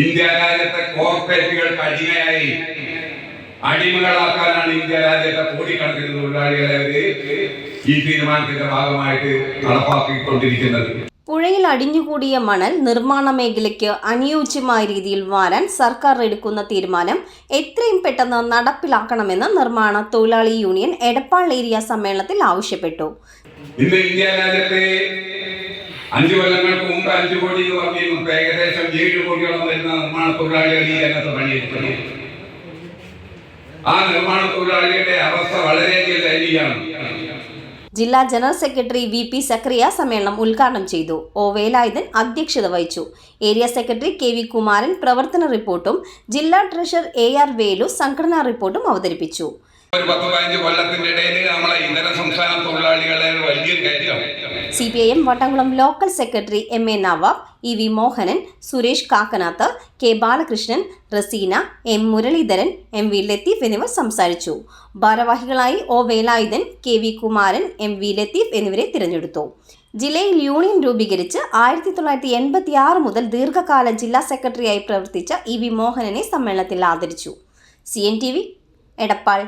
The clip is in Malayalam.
ഇന്ത്യ രാജ്യത്തെ കോർപ്പറേറ്റുകൾ അടിമയായി അടിമകളാക്കാനാണ് ഇന്ത്യ രാജ്യത്തെ കോടിക്കണക്കിന് തൊഴിലാളികളെ ഈ തീരുമാനത്തിന്റെ ഭാഗമായിട്ട് നടപ്പാക്കിക്കൊണ്ടിരിക്കുന്നത്. പുഴയിൽ അടിഞ്ഞുകൂടിയ മണൽ നിർമ്മാണ മേഖലയ്ക്ക് അനുയോജ്യമായ രീതിയിൽ വാരാൻ സർക്കാർ എടുക്കുന്ന തീരുമാനം എത്രയും പെട്ടെന്ന് നടപ്പിലാക്കണമെന്ന് നിർമ്മാണ തൊഴിലാളി യൂണിയൻ എടപ്പാൾ ഏരിയ സമ്മേളനത്തിൽ ആവശ്യപ്പെട്ടു. ഇന്ന് ഇന്ത്യ രാജ്യത്തെ അഞ്ചു മുമ്പ് അഞ്ചു കോടി എന്ന് പറഞ്ഞിരുന്നു ഏകദേശം ഏഴ് കോടിയോളം വരുന്ന നിർമ്മാണ തൊഴിലാളികൾ ഈ രംഗത്ത് പണിയെടുക്കുന്നു. ആ നിർമ്മാണ തൊഴിലാളികളുടെ അവസ്ഥ വളരെയധികം ദയനീയമാണ്. ജില്ലാ general secretary V P Zakariya സമ്മേളനം ഉദ്ഘാടനം ചെയ്തു. ഒ വേലായുധൻ അധ്യക്ഷത വഹിച്ചു. Area secretary K V Kumaran പ്രവർത്തന റിപ്പോർട്ടും ജില്ലാ ട്രഷറർ എ ആർ വേലു സംഘടനാ റിപ്പോർട്ടും അവതരിപ്പിച്ചു. ഒരു പത്ത് പതിനഞ്ച് കൊല്ലത്തിന്റെ ഇടയിൽ നമ്മളെ ഇതര സംസ്ഥാന തൊഴിലാളികളെ വലിയൊരു കയറ്റം. C P I M Vattamkulam local secretary M A Nawab E V Mohanan Suresh Kakkanath K Balakrishnan Raseena M Muraleedharan M V Latheef എന്നിവർ സംസാരിച്ചു. ഭാരവാഹികളായി O Velayudhan K V Kumaran M V Latheef എന്നിവരെ തിരഞ്ഞെടുത്തു. ജില്ലയിൽ യൂണിയൻ രൂപീകരിച്ച് ആയിരത്തി തൊള്ളായിരത്തി എൺപത്തി ആറ് മുതൽ ദീർഘകാല ജില്ലാ സെക്രട്ടറിയായി പ്രവർത്തിച്ച ഇ വി മോഹനനെ സമ്മേളനത്തിൽ ആദരിച്ചു. C N T V Edappal.